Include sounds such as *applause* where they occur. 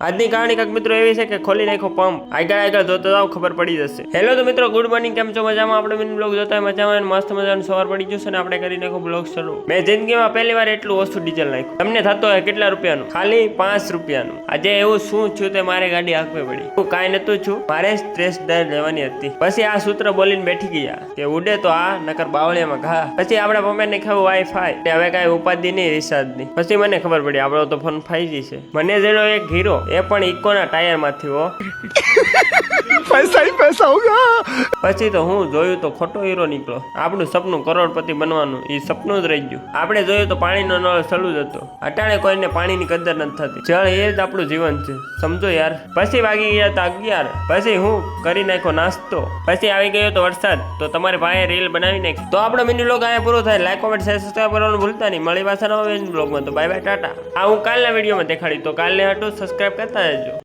આજની કહાણી કાંક મિત્રો એવી છે કે ખોલી નાખો પંપ આગળ આગળ જોતા જાવ ખબર પડી જશે. હેલો તો મિત્રો ગુડ મોર્નિંગ કેમ છો? મજામાં? આપણે મિની બ્લોગ જોતા મજામાં અને મસ્ત મજાનું સવાર પડી જશે ને આપણે કરી નાખો બ્લોગ શરૂ. મેં જિંદગીમાં પહેલી વાર એટલું ઓછું ડીઝલ નાખ્યું. તમને થતો હોય કેટલા રૂપિયાનું? ખાલી પાંચ રૂપિયાનું. આજે એવું શું છું તે મારે ગાડી હાંકવી પડી. હું કાંઈ નતું છું મારે જ ટ્રેસ દર લેવાની હતી. પછી આ સૂત્ર બોલીને બેઠી ગયા કે ઉડે તો આ, નકર બાવળિયામાં ઘા. પછી આપણે ને ખાવું વાઈફાઈ હવે કાંઈ ઉપાધિ નહીં રિસાર્જની પછી મને ખબર પડી, આપણો તો ફોન ફાઈવ છે. મને જેનો એક હીરો. એ પણ ઇકોના ટાયરમાંથી હો. *laughs* પૈસા પૈસા હોગા પછી તો હું જોયું તો ખોટો હીરો નીકળો આપણું સપનું કરોડપતિ બનવાનું એ સપનું જ રહી ગયું. આપણે જોયું તો પાણીનો નળ સલુ જ હતો. અટાણે કોઈને પાણીની કદર નથી થતી. જળ એ જ આપણું જીવન છે. સમજો યાર. પછી વાગી ગયા તો અગિયાર. પછી હું કરી નાખ્યો નાસ્તો. પછી આવી ગયો તો વરસાદ. તો તમારી ભાઈએ રીલ બનાવી નાખી. તો આપણો મિની બ્લોગ અહીંયા પૂરો થાય. લાઈક કોમેન્ટ શેર સબસ્ક્રાઈબ કરવાનું ભૂલતા નહીં. મળી પાછા નવા બ્લોગમાં તો બાય બાય ટાટા. આ હું કાલના વિડીયોમાં દેખાડી. તો કાલને હટો સબસ્ક્રાઈબ કરતા રહેજો.